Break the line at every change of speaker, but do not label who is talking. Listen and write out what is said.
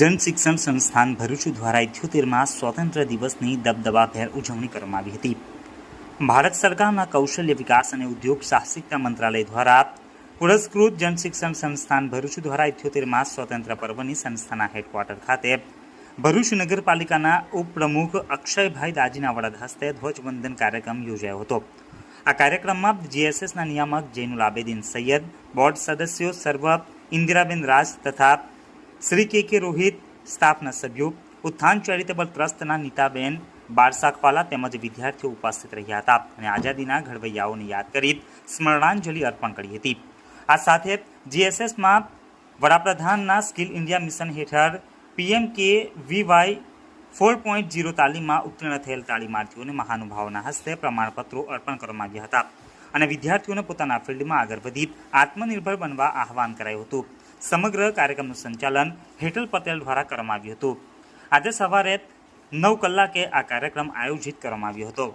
જનશિક્ષણ સંસ્થાન ભરૂચ દ્વારા ઇથ્યોતેરમાં સ્વતંત્ર દિવસની દબદબાભેર ઉજવણી કરવામાં આવી હતી. ભારત સરકારના કૌશલ્ય વિકાસ અને ઉદ્યોગ સાહસિકતા મંત્રાલય દ્વારા પુરસ્કૃત જનશિક્ષણ સંસ્થાન ભરૂચ દ્વારા ઇથ્યોતેરમાં સ્વતંત્ર પર્વની સંસ્થાના હેડક્વાર્ટર ખાતે ભરૂચ નગરપાલિકાના ઉપપ્રમુખ અક્ષયભાઈ દાજીના વડદ હસ્તે ધ્વજવંદન કાર્યક્રમ યોજાયો હતો. આ કાર્યક્રમમાં જીએસએસના નિયામક જૈનુલ આબેદીન સૈયદ, બોર્ડ સદસ્યો સર્વ ઇન્દિરાબેન રાજ તથા શ્રી કે કે રોહિત સ્ટાફના સભ્યો, ઉત્થાન ચેરિટેબલ ટ્રસ્ટના નીતાબેન બારસાખવાલા તેમજ વિદ્યાર્થીઓ ઉપસ્થિત રહ્યા હતા અને આઝાદીના ઘડવૈયાઓને યાદ કરી સ્મરણાંજલિ અર્પણ કરી હતી. આ સાથે જીએસએસમાં વડાપ્રધાનના સ્કિલ ઇન્ડિયા મિશન હેઠળ PM K VY four point zero તાલીમમાં ઉત્તીર્ણ થયેલ તાલીમાર્થીઓને મહાનુભાવોના હસ્તે પ્રમાણપત્રો અર્પણ કરવામાં આવ્યા હતા અને વિદ્યાર્થીઓને પોતાના ફિલ્ડમાં આગળ વધી આત્મનિર્ભર બનવા આહવાન કરાયું હતું. સમગ્ર કાર્યક્રમનું સંચાલન હેટલ પટેલ દ્વારા કરવામાં આવ્યું હતું. આજે સવારે નવ કલાકે આ કાર્યક્રમ આયોજિત કરવામાં આવ્યો હતો.